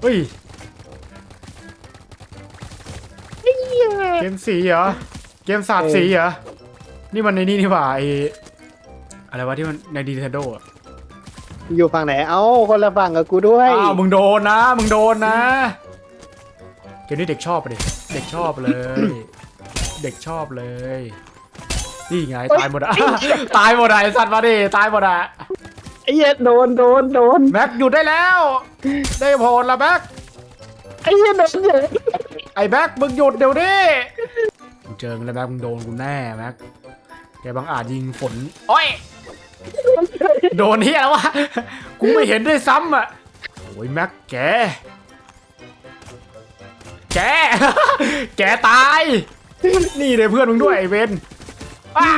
เฮ้ยเกมสีเหรอ เกมสาดสีเหรอ นี่มันในนี่นี่หว่าไออะไรวะที่มันใน Nintendo อะอยู่ฝั่งไหน เอ้าคนละฝั่งกับกูด้วยอ้าวมึงโดนนะ มึงโดนนะเกมนี้เด็กชอบปะดิเด็กชอบเลย เด็กชอบเลย นี่ไงตายหมดอะตายหมดอะไอสัตว์มาดิตายหมดอะ ไอ้เหี้ยโดนโดนโดนแม็กหยุดได้แล้ว ได้ผลละแม็กไอ้เหี้ยโดนเยอะไอ้แม็กมึงหยุดเดี๋ยวนี้มึงเจอกันแล้วแม็กมึงโดนกูแน่แม็กแกบังอาจยิงฝนโอ้ยโดนเฮียแล้ววะกูไม่เห็นด้วยซ้ำอะโอ้ยแม็กแก แก แกตาย นี่เลยเพื่อนมึงด้วยไอ้เวนอ้า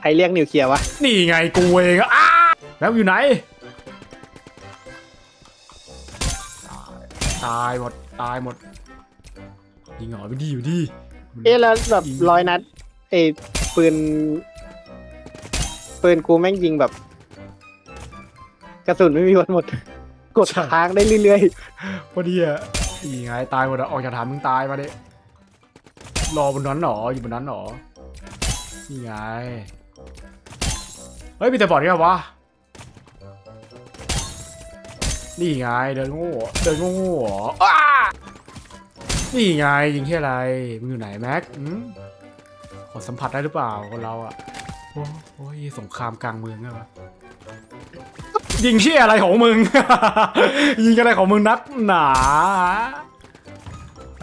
ใครเรียกนิวเคลียร์วะ นี่ไงกูเองอะอ้า แม็กอยู่ไหน ตายหมด ตายหมด ยิงเหรอไปดีอยู่ดีเอ๊ะแล้วแบบร้อยนัดไอ้ปืน ปืนกูแม่งยิงแบบ กระสุนไม่มีวันหมด กดใช่ค้างได้เรื่อยพอดีอะนี่ไงตายหมดอะออกจากฐานมึงตายมาดิรอบนนั้นหรออยู่บนนั้นหรอนี่ไง เฮ้ยมีแต่บอดเนี่ยวะ นี่ไงเดินโง่เดินโง่ๆเหรออ้านี่ไงยิงที่อะไรมึงอยู่ไหนแม็กอขอสัมผัสได้หรือเปล่าคนเราอะโอ้ยสงครามกลางเมืองอะวะยิงที่อะไรของมึง ยิงอะไรของมึงนักหนา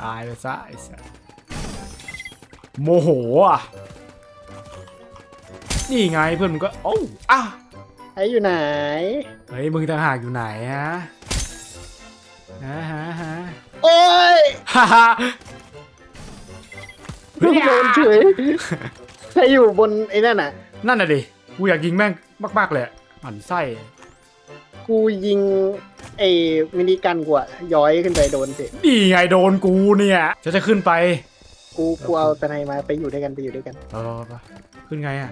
ตายไปซะไอ้สัสโมโหอะนี่ไงเพื่อนมึงก็โอ้อะ ไอ้อยู่ไหน เฮ้ยมึงต่างหากอยู่ไหนฮะฮะฮะฮะโอ้ยฮ่าฮ่าโดนเฉยใครอยู่บนไอ้นั่นน่ะ นั่นน่ะดิกูอยากยิงแม่งมากๆเลยอะหมันไส้กูยิงไอ้มินิกันกูอะย้อยขึ้นไปโดนสินี่ไงโดนกูเนี่ยจะจะขึ้นไปกูกูเอาตะไนมาไปอยู่ด้วยกันไปอยู่ด้วยกันไปไปไปขึ้นไงอะ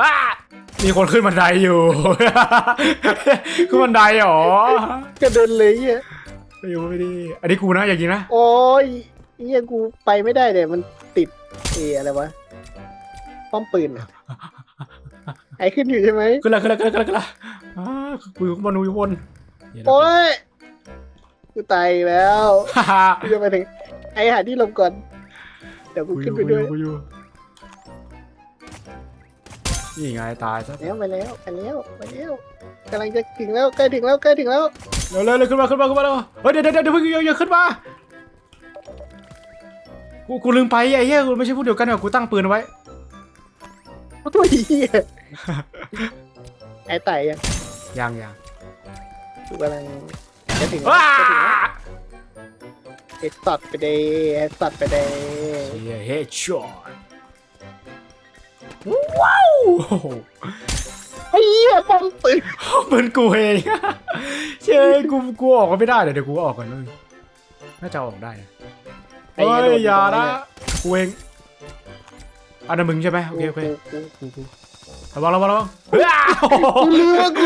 อ้ามีคนขึ้นบันไดอยู่ ขึ้นบันไดเหรอกระเด็นเลยเหี้ยไปอยู่ไม่ดีอันนี้กูนะอยากยิงนะโอ้ยเหี้ยกูไปไม่ได้เลยมันติดเออะไรวะป้อมปืนอะไอขึ้นอยู่ใช่ไหมขึ้นละขึ้นละขึ้นละขึ้นละขึ้นละอ่ากูอยู่ข้างบนกูอยู่ข้างบนเดี๋ยวนะโอ้ยกูตายอีกแล้วฮ่าฮ่ากูจะไปถึงไอหาที่หลบก่อนเดี๋ยวกูกูอขึ้นยู่ไปกูอด้วยยู่กูอยู่ นี่ไงตายซะแล้วไปแล้วไปแล้วไปแล้วกำลังจะถึงแล้วใกล้ถึงแล้วใกล้ถึงแล้วเร็วเร็วเร็วขึ้นมาขึ้นมาขึ้นมาเร็วเฮ้ยเดี๋ยวเดี๋ยวเดี๋ยวเพิ่งอย่าอย่าขึ้นมากูกูลืมไปไอ้เหี้ยกูไม่ใช่พูดเดียวกันเนี่ยกูตั้งปืนเอาไว้โอ้ตัวเหี้ยไอไต่ยังยังยังกูกำลังจะถึงแล้วว้าจะถึงแล้วไอสัตว์ไปเดย์ไอสัตว์ไปเดย์เฮียเฮดช็อต ว้าวโอ้โหไอ้เหี้ยป้อมปืนปืนกูเองเชยกูกูออกก็ไม่ได้เดี๋ยวเดี๋ยวกูออกก่อนเลยน่าจะเอาออกได้นะไอ้เฮ้เหี้ยโดอย่านะโดกูเองอันนั้นมึงใช่ไหมโอเคโอเคกูกูกูระวังระวังระวังเฮ้ยอ้าวกูรู้ว่ากู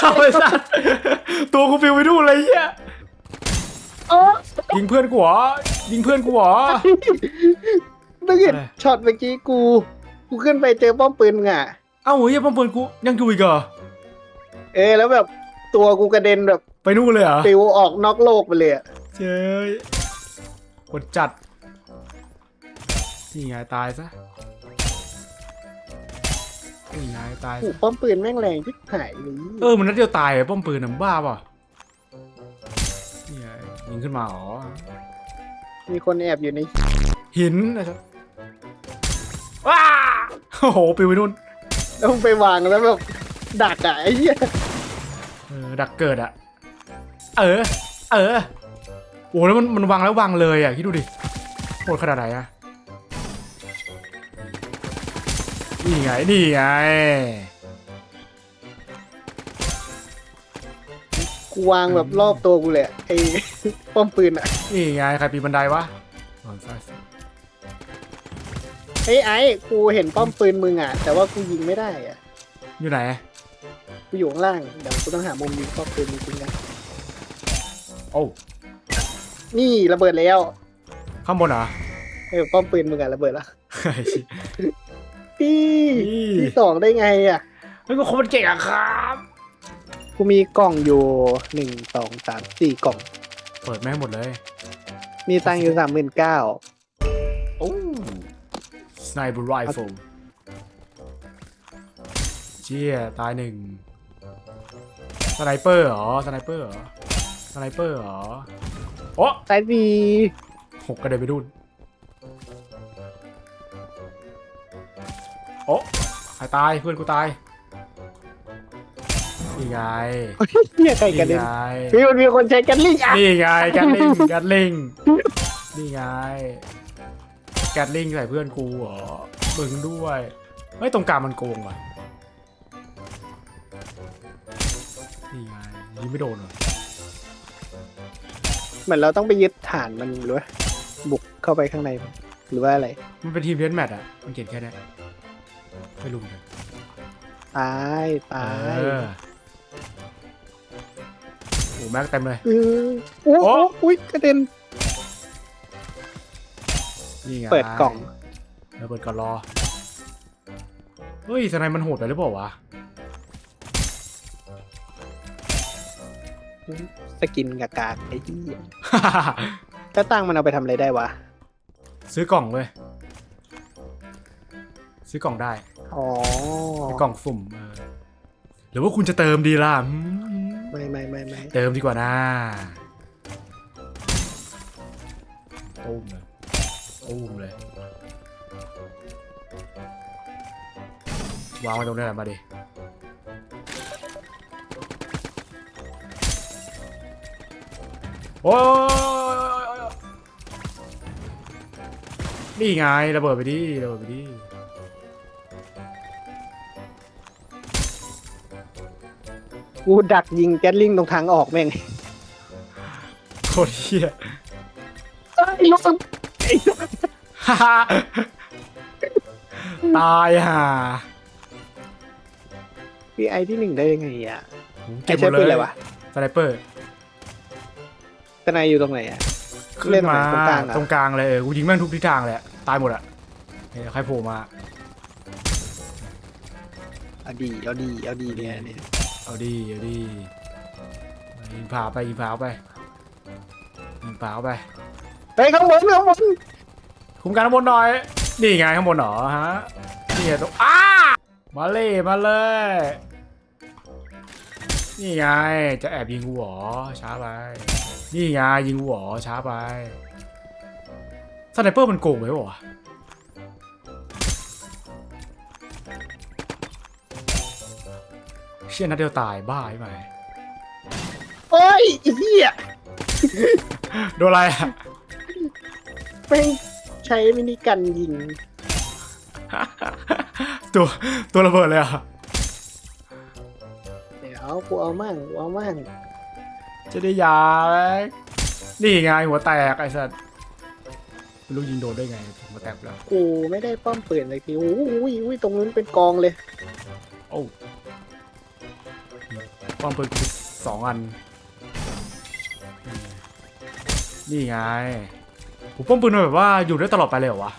เอาไปสัตว์ตัวกูฟิวไปดูเลยเฮียอ๋อยิงเพื่อนกูเหรอยิงเพื่อนกูเหรอเมื่อกี้อะไรช็อตเมื่อกี้กู กูขึ้นไปเจอป้อมปืนมึงอะ เอ้าเฮียป้อมปืนกูยังอยู่อีกเหรอเออแล้วแบบตัวกูกระเด็นแบบไปนู่นเลยเหรอปิวออกนอกโลกไปเลยอะเจ้ยกดจัดนี่ไงตายซะนี่ไงตายโอ้ซะป้อมปืนแม่งแรงที่หายเลยเออมันนัดเดียวตายเหรอป้อมปืนน่ะมึงบ้าเปล่ะนี่ไงยิงขึ้นมาเหรอมีคนแอบอยู่ในหินนะครับว้า โอ้โหปิวไปนู่นแล้วมึงไปวางแล้วแบบดักอะไอ้เหี้ยเออดักเกิดอะเออ เออโอ้แล้วมันมันวางแล้ววางเลยอะคิดดูดิโหดขนาดไหนอะนี่ไงนี่ไงกูวางแบบรอบตัวกูเลยอะไอ้ป้อมปืนอะนี่ไงใครปีนบันไดวะนอนซ้าย สุดไอ้ไอ้กูเห็นป้อมปืนมึงอะแต่ว่ากูยิงไม่ได้อะอยู่ไหน กูอยู่ข้างล่าง เดี๋ยวกูต้องหามุมยิงป้อมปืนจริงๆนะโอ้นี่ระเบิดแล้ว ข้างบนเหรอเออป้อมปืนมึงอะระเบิดแล้วเฮ้ยพี่นี่ที่สองได้ไงอะเฮ้ยมันคนมันเก่งอะครับกูมีกล่องอยู่หนึ่งสองสามสี่กล่อง เปิดแม่งหมดเลย มีตังค์อยู่สามหมื่นเก้าโอ้ สไนเปอร์ไรเฟิลเชี่ยตายหนึ่งสไนเปอร์เหรอสไนเปอร์เหรอสไนเปอร์เหรอโอ้สายดีหกกระเด็นไปดูนโอ้ใครตายเพื่อนกูตายนี่ไงเนี่ยใครกันนี่เด็นไงมีมันมีคนใช้กันลิงอะ นี่ไงแกตลิงแกตลิงนี่ไง แกตลิงใส่เพื่อนกูเหรอมึงด้วยเฮ้ยตรงกลางมันโกงว่ะนี่ไงยิงไม่โดนเหรอเหมือนเราต้องไปยึดฐานมันหรือว่าบุกเข้าไปข้างในหรือว่าอะไร มันเป็นทีมเล่นแมตช์อะมันเขียนแค่นี้ไม่รู้เหมือนกันตายตายเออโอ้แม็กเต็มเลยเอออู้โอ้อู้อุ้ยกระเด็น นี่ไงเปิดกล่องเออเปิดก่อนรอ เฮ้ยสไนมันโหดไปหรือเปล่าวะ สกินกากากไอ้ที่ถ้าตั้งมันเอาไปทำอะไรได้วะ ซื้อกล่องเว้ยซื้อกล่องได้ อ๋อซื้อกล่องสุ่มเออหรือว่าคุณจะเติมดีล่ะอืมไม่ไม่ไม่ไม่เติมดีกว่านะตุ้มเลย ตุ้มเลยวางไว้ตรงนี้แหละมาดิโอ้ยนี่ไงระเบิดไปดิระเบิดไปดิกูดักยิงแก๊สลิงตรงทางออกแม่งโคตรเหี้ยไอ้ลูกไอ้ลูกฮ่าฮ่า ตายห่าพี่ไอที่หนึ่งได้ยังไงอะเก็บหมใช้ดเลปืนยอะไรวะสไนเปอร์ทนายอยู่ตรงไหนอะขึ้นเล่นตรงมาไหนตรงกลางเหรอตรงกลางเลยเออกูยิงแม่งทุกทิศทางเลยอะตายหมดอะเฮ้ยใครโผล่มาเอาดีเอาดีเอาดีเนี่ยเนี่ยเอาดีเอาดียิงผาไปยิงผาไปยิงผาไปเฮ้ยข้างบนข้างบนคุมการข้างบนหน่อย นี่ไงข้างบนเหรอฮะ นี่ไงตรงอ้ามาเลยมาเลย นี่ไง จะแอบยิงกูเหรอ ช้าไป นี่ไงยิงกูเหรอ ช้าไป สไนเปอร์มันโกงไหมวะเชี่ยนัดเดียวตายบ้าใช่ไหมโอ้ยไอ้เหี้ยโดนอะไรอะแม่งใช้มินิกันยิง ตัวตัวระเบิดเลยอะ เดี๋ยวกูเอามั่งกูเอามั่งจะได้ยาไหมนี่ไงหัวแตกไอ้สัสไม่รู้ยิงโดนได้ไงหัวแตกแล้ว กูไม่ได้ป้อมปืนเลยทีโอ้ยอุ้ยตรงนู้นเป็นกองเลย โอ้ป้อมปืนกูสองอัน นี่ไง ผมป้อมปืนมันแบบว่าอยู่ได้ตลอดไปเลยเหรอวะ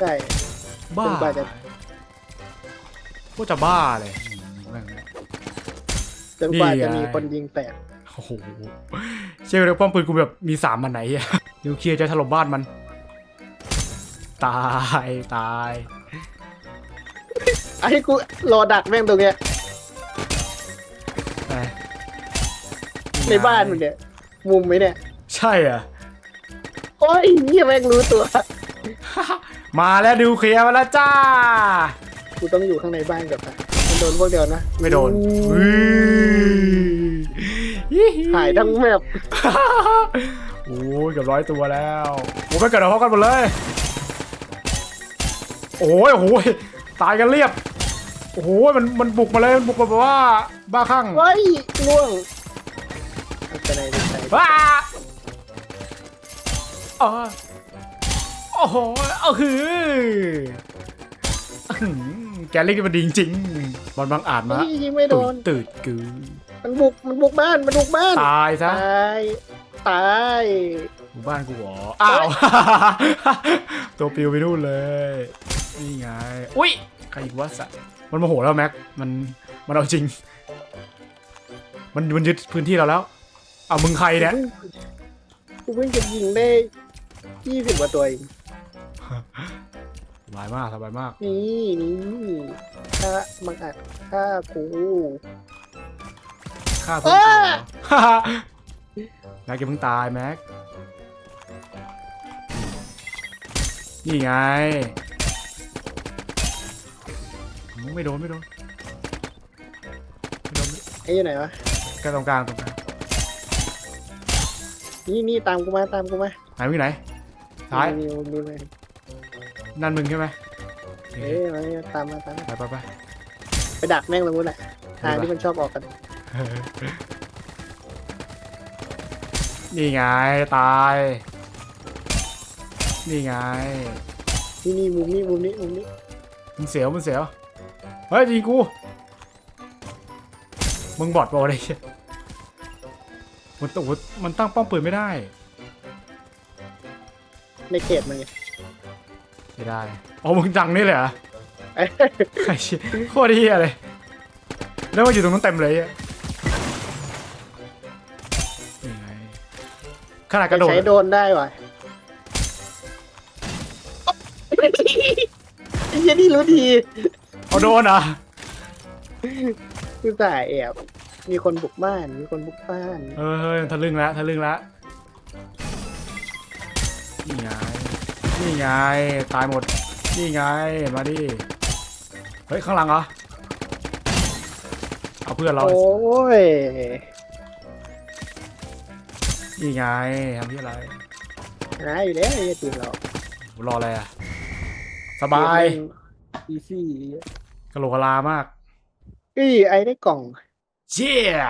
ใช่บ้าจนกว่าจะโคตรจะบ้าเลยอืมแม่งจนกว่านี่ไงจะมีคนยิงแตกโอ้โหเชื่อเลยป้อมปืนกูแบบมีสามมันไหนอะนิวเคลียร์จะถล่มบ้านมัน ตายตายไอ้กูรอดักแม่งตรงเนี้ยไปในบ้านมึงเนี่ยมุมไหมเนี่ย ใช่อะ โอ้ยเหี้ยแม่งรู้ตัว มาแล้วนิวเคลียร์มาแล้วจ้า กูต้องอยู่ข้างในบ้านกับมันมันโดนพวกเดียวนะไม่โดนอู้หายทั้งแมปโอ้ยเกือบร้อยตัวแล้วโอ้ยไม่เกิดอะไรพร้อมกันหมดเลย โอ้ยโอ้ยตายกันเรียบ โอ้โหมันมันบุกมาเลยมันบุกมาแบบว่าบ้าคลั่ง เฮ้ยล่วงเอาไปไหนไปไหนว้า อ๋อโอ้โหเอาคืออื้อหือแกเล่นกันมาดีจริงๆบอลบางอาจมาเฮ้ยยิงไม่โดตื่นน ตื่นกือมันบุก มันบุกบ้าน มันบุกบ้าน ตายซะตาย ตาย หมู่บ้านกูเหรออ้าว ตัวปิวไปนู่นเลย นี่ไงอุ้ยใครอีกวะสัตว์มันโมโหแล้วแม็กมันมันเอาจริง มันมันยึดพื้นที่เราแล้วเอามึงใครเนี่ย กูเพิ่งจะยิงได้ ยี่สิบกว่าตัวเองสบายมากสบายมากนี่นี่ถ้ามังอัดฆ่ากูฆ่าเพื่อนกูเหรอแม็กอย่าเพิ่งตายแม็กนี่ไงไม่โดนไม่โดนไม่โดนไอ้อยู่ไหนวะแค่ตรงกลางตรงกลางนี่นี่ตามกูมาตามกูมา ไหนวิ่งไหนซ้ายนี่นี่นี่นั่นมึงใช่ไหมโอเคเอ้ยมาเนี่ยตามมาตามมาไปไปไป ไปดักแม่งเลยมุ้นแหละทางที่มันชอบออกกัน นี่ไงตาย นี่ไง นี่นี่มุมนี้มุมนี้มุมนี้มึงเสียวมึงเสียว เฮ้ยยิงกู มึงบอดบอลอะไรเงี้ยมันต้องมันตั้งป้อมปืนไม่ได้ ในเขตมันไงไม่ได้อ๋อมึงจังนี่เลยเหรอเอ้ยไอ้เชี่ยโคตรเฮียเลยแล้วมาอยู่ตรงนั้นเต็มเลยอะนี่ไงขนาดกระโดดใช้โดนได้ว่ะไอ้เหี้ยนี่รู้ดีเอาโดนเหรอะคือสายแอบ มีคนบุกบ้าน มีคนบุกบ้าน เออเฮ้ยทะลึ่งแล้วทะลึ่งแล้ว นี่ไง นี่ไง ตายหมด นี่ไง มาดิ เฮ้ย ข้างหลังเหรอ เอาเพื่อนเรา โอ้ย นี่ไงทำที่อะไรหาอยู่แล้วไอ้ทีมเรารออะไรอะ สบาย อีซี่กะโหลกกะลามากเอ้ยไอ้ได้กล่อง เชี่ย